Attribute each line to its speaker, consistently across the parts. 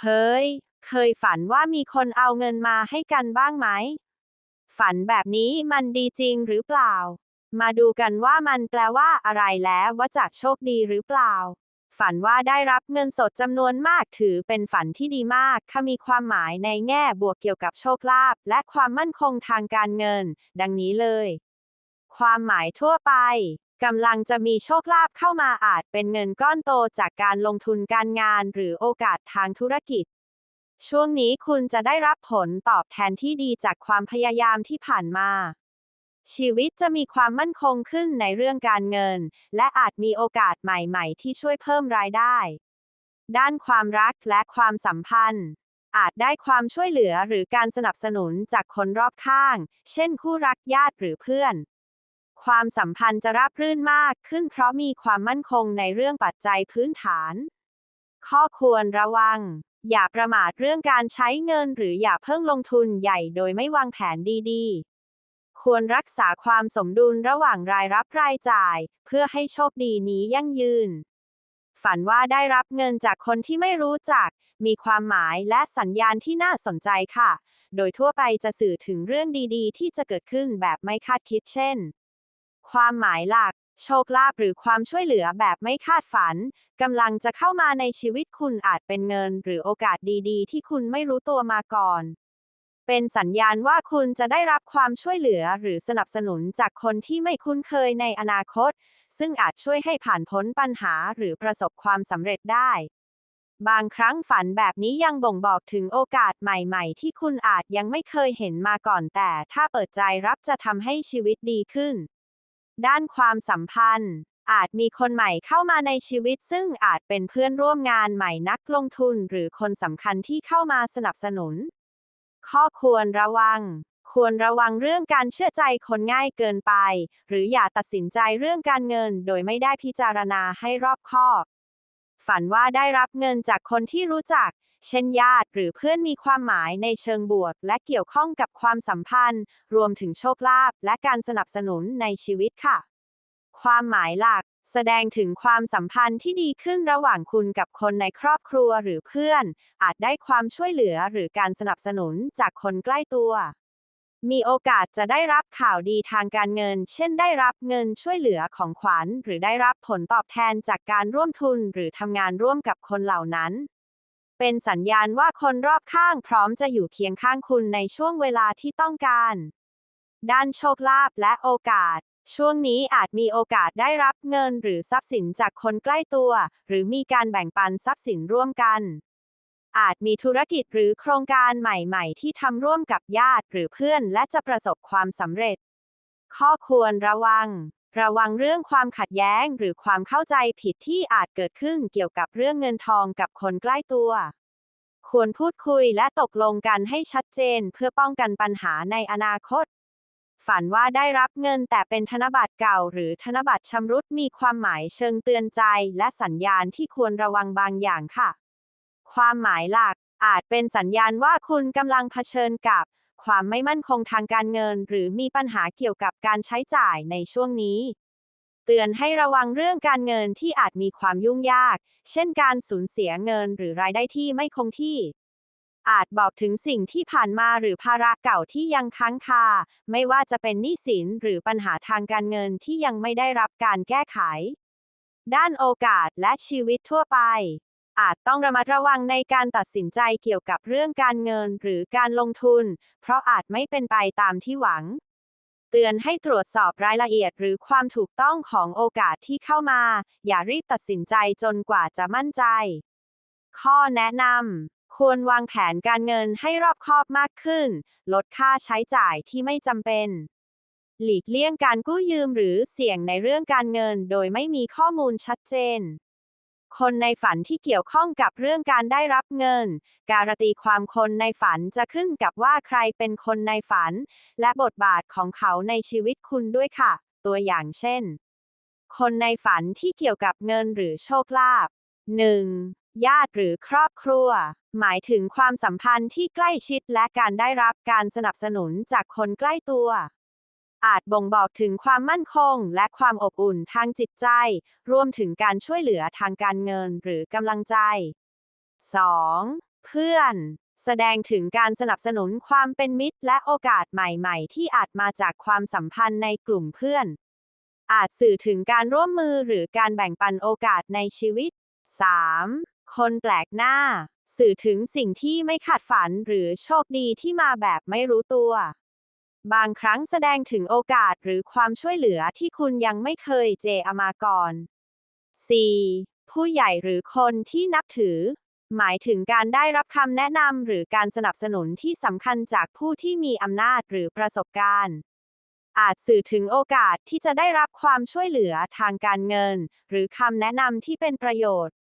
Speaker 1: เฮ้ย เคยฝันว่ามีคนเอาเงินมาให้กันบ้างไหม ฝันแบบนี้มันดีจริงหรือเปล่า มาดูกันว่ามันแปลว่าอะไรแล้วว่าจะโชคดีหรือเปล่า ฝันว่าได้รับเงินสดจำนวนมากถือเป็นฝันที่ดีมากค่ะมีความหมายในแง่บวกเกี่ยวกับโชคลาภและความมั่นคงทางการเงิน ดังนี้เลย ความหมายทั่วไป กำลังจะมีโชคลาภเข้ามาอาจเป็นเงินก้อนโตจากการลงทุนการงานหรือโอกาสทางธุรกิจ ช่วงนี้คุณจะได้รับผลตอบแทนที่ดีจากความพยายามที่ผ่านมา ชีวิตจะมีความมั่นคงขึ้นในเรื่องการเงิน และอาจมีโอกาสใหม่ๆ ที่ช่วยเพิ่มรายได้ ด้านความรักและความสัมพันธ์อาจได้ความช่วยเหลือหรือการสนับสนุนจากคนรอบข้าง เช่นคู่รักญาติหรือเพื่อน ความสัมพันธ์จะราบรื่นมากขึ้นเพราะมีความมั่นคงในเรื่องปัจจัยพื้นฐาน ข้อควรระวัง อย่าประมาทเรื่องการใช้เงิน หรืออย่าเพิ่งลงทุนใหญ่โดยไม่วางแผนดีๆ ควรรักษาความสมดุลระหว่างรายรับรายจ่าย เพื่อให้โชคดีนี้ยั่งยืน ฝันว่าได้รับเงินจากคนที่ไม่รู้จัก มีความหมายและสัญญาณที่น่าสนใจค่ะ โดยทั่วไปจะสื่อถึงเรื่องดีๆ ที่จะเกิดขึ้นแบบไม่คาดคิดเช่น ความหมายหลัก โชคลาภหรือความช่วยเหลือแบบไม่คาดฝันกำลังจะเข้ามาในชีวิตคุณอาจเป็นเงิน หรือโอกาสดีๆ ที่คุณไม่รู้ตัวมาก่อน เป็นสัญญาณว่าคุณจะได้รับความช่วยเหลือหรือสนับสนุนจากคนที่ไม่คุ้นเคยในอนาคต ซึ่งอาจช่วยให้ผ่านพ้นปัญหาหรือประสบความสำเร็จได้ บางครั้งฝันแบบนี้ยังบ่งบอกถึงโอกาสใหม่ ๆ ที่คุณอาจยังไม่เคยเห็นมาก่อนแต่ ถ้าเปิดใจรับจะทำให้ชีวิตดีขึ้น ด้านความสัมพันธ์ อาจมีคนใหม่เข้ามาในชีวิต ซึ่งอาจเป็นเพื่อนร่วมงานใหม่นักลงทุน หรือคนสำคัญที่เข้ามาสนับสนุน ข้อควรระวัง ควรระวังเรื่องการเชื่อใจคนง่ายเกินไป หรืออย่าตัดสินใจเรื่องการเงิน โดยไม่ได้พิจารณาให้รอบคอบ ฝันว่าได้รับเงินจากคนที่รู้จัก เช่นญาติหรือเพื่อนมีความหมายในเชิงบวก และเกี่ยวข้องกับความสัมพันธ์ รวมถึงโชคลาภและการสนับสนุนในชีวิตค่ะ ความหมายหลัก แสดงถึงความสัมพันธ์ที่ดีขึ้นระหว่างคุณกับคนในครอบครัวหรือเพื่อน อาจได้ความช่วยเหลือหรือการสนับสนุนจากคนใกล้ตัว มีโอกาสจะได้รับข่าวดีทางการเงิน เช่นได้รับเงินช่วยเหลือของขวัญ หรือได้รับผลตอบแทนจากการร่วมทุนหรือทำงานร่วมกับคนเหล่านั้น เป็นสัญญาณว่าคนรอบข้างพร้อมจะอยู่เคียงข้างคุณในช่วงเวลาที่ต้องการ ด้านโชคลาภและโอกาส ช่วงนี้อาจมีโอกาสได้รับเงินหรือทรัพย์สินจากคนใกล้ตัว หรือมีการแบ่งปันทรัพย์สินร่วมกัน อาจมีธุรกิจหรือโครงการใหม่ๆ ที่ทำร่วมกับญาติหรือเพื่อนและจะประสบความสำเร็จ ข้อควรระวัง ระวังเรื่องความขัดแย้งหรือความเข้าใจผิดที่อาจเกิดขึ้นเกี่ยวกับเรื่องเงินทองกับคนใกล้ตัว ควรพูดคุยและตกลงกันให้ชัดเจนเพื่อป้องกันปัญหาในอนาคต ฝันว่าได้รับเงินแต่เป็นธนบัตรเก่า หรือธนบัตรชำรุดมีความหมายเชิงเตือนใจ และสัญญาณที่ควรระวังบางอย่างค่ะ ความหมายหลักอาจเป็นสัญญาณว่าคุณกำลังเผชิญกับ ความไม่มั่นคงทางการเงิน หรือมีปัญหาเกี่ยวกับการใช้จ่ายในช่วงนี้ เตือนให้ระวังเรื่องการเงินที่อาจมีความยุ่งยาก เช่นการสูญเสียเงินหรือรายได้ที่ไม่คงที่ อาจบอกถึงสิ่งที่ผ่านมาหรือภาระเก่าที่ยังค้างคา ไม่ว่าจะเป็นหนี้สินหรือปัญหาทางการเงินที่ยังไม่ได้รับการแก้ไข ด้านโอกาสและชีวิตทั่วไป อาจต้องระมัดระวังในการตัดสินใจเกี่ยวกับเรื่องการเงินหรือการลงทุน เพราะอาจไม่เป็นไปตามที่หวัง เตือนให้ตรวจสอบรายละเอียดหรือความถูกต้องของโอกาสที่เข้ามา อย่ารีบตัดสินใจจนกว่าจะมั่นใจ ข้อแนะนำควรวางแผนการเงินให้รอบคอบมากขึ้น ลดค่าใช้จ่ายที่ไม่จำเป็น หลีกเลี่ยงการกู้ยืมหรือเสี่ยงในเรื่องการเงินโดยไม่มีข้อมูลชัดเจน คนในฝันที่เกี่ยวข้องกับเรื่องการได้รับเงิน การตีความคนในฝันจะขึ้นกับว่าใครเป็นคนในฝัน และบทบาทของเขาในชีวิตคุณด้วยค่ะ ตัวอย่างเช่น คนในฝันที่เกี่ยวกับเงินหรือโชคลาภ 1. ญาติหรือครอบครัว หมายถึงความสัมพันธ์ที่ใกล้ชิดและการได้รับการสนับสนุนจากคนใกล้ตัว อาจบ่งบอกถึงความมั่นคง และความอบอุ่นทางจิตใจ รวมถึงการช่วยเหลือทางการเงินหรือกำลังใจ 2. เพื่อน แสดงถึงการสนับสนุนความเป็นมิตร และโอกาสใหม่ ๆ ที่อาจมาจากความสัมพันธ์ในกลุ่มเพื่อน อาจสื่อถึงการร่วมมือหรือการแบ่งปันโอกาสในชีวิต 3. คนแปลกหน้า สื่อถึงสิ่งที่ไม่คาดฝันหรือโชคดีที่มาแบบไม่รู้ตัว บางครั้งแสดงถึงโอกาสหรือความช่วยเหลือที่คุณยังไม่เคยเจอมาก่อน 4. ผู้ใหญ่หรือคนที่นับถือ หมายถึงการได้รับคำแนะนำหรือการสนับสนุนที่สำคัญจากผู้ที่มีอำนาจหรือประสบการณ์ อาจสื่อถึงโอกาสที่จะได้รับความช่วยเหลือทางการเงิน หรือคำแนะนำที่เป็นประโยชน์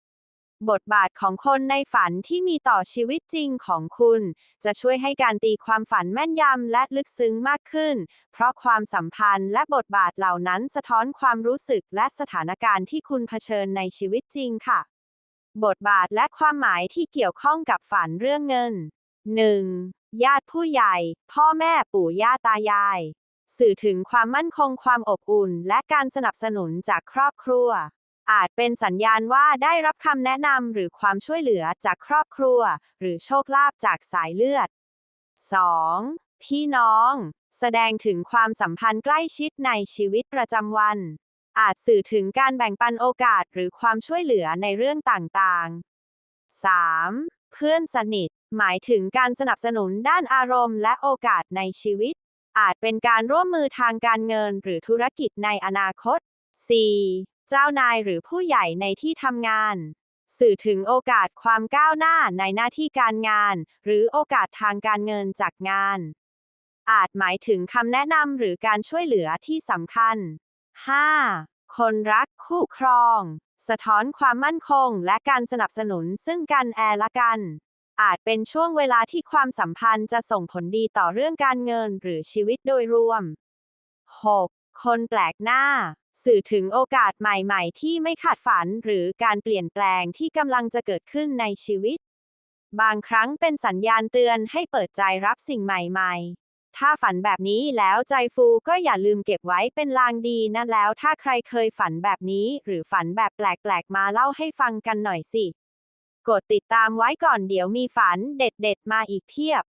Speaker 1: บทบาทของคนในฝันที่มีต่อชีวิตจริงของคุณ จะช่วยให้การตีความฝันแม่นยำและลึกซึ้งมากขึ้น เพราะความสัมพันธ์และบทบาทเหล่านั้นสะท้อนความรู้สึกและสถานการณ์ที่คุณเผชิญในชีวิตจริงค่ะ บทบาทและความหมายที่เกี่ยวข้องกับฝันเรื่องเงิน 1. ญาติผู้ใหญ่ พ่อแม่ปู่ย่าตายาย สื่อถึงความมั่นคงความอบอุ่น และการสนับสนุนจากครอบครัว อาจเป็นสัญญาณว่าได้รับคำแนะนำหรือความช่วยเหลือจากครอบครัว หรือโชคลาภจากสายเลือด 2. พี่น้อง แสดงถึงความสัมพันธ์ใกล้ชิดในชีวิตประจำวัน อาจสื่อถึงการแบ่งปันโอกาสหรือความช่วยเหลือในเรื่องต่างๆ 3. เพื่อนสนิท หมายถึงการสนับสนุนด้านอารมณ์และโอกาสในชีวิต อาจเป็นการร่วมมือทางการเงินหรือธุรกิจในอนาคต 4. เจ้านายหรือผู้ใหญ่ในที่ทำงาน สื่อถึงโอกาสความก้าวหน้าในหน้าที่การงาน หรือโอกาสทางการเงินจากงาน อาจหมายถึงคำแนะนำหรือการช่วยเหลือที่สำคัญ 5. คนรักคู่ครอง สะท้อนความมั่นคงและการสนับสนุนซึ่งกันและละกัน อาจเป็นช่วงเวลาที่ความสัมพันธ์จะส่งผลดีต่อเรื่องการเงินหรือชีวิตโดยรวม 6. คนแปลกหน้า สื่อถึงโอกาสใหม่ๆ ที่ไม่คาดฝันหรือการเปลี่ยนแปลงที่กำลังจะเกิดขึ้นในชีวิต บางครั้งเป็นสัญญาณเตือนให้เปิดใจรับสิ่งใหม่ๆ ถ้าฝันแบบนี้แล้วใจฟูก็อย่าลืมเก็บไว้เป็นลางดีนะแล้วถ้าใครเคยฝันแบบนี้ หรือฝันแบบแปลกๆ มาเล่าให้ฟังกันหน่อยสิ กดติดตามไว้ก่อนเดี๋ยวมีฝันเด็ดๆ มาอีกเพียบ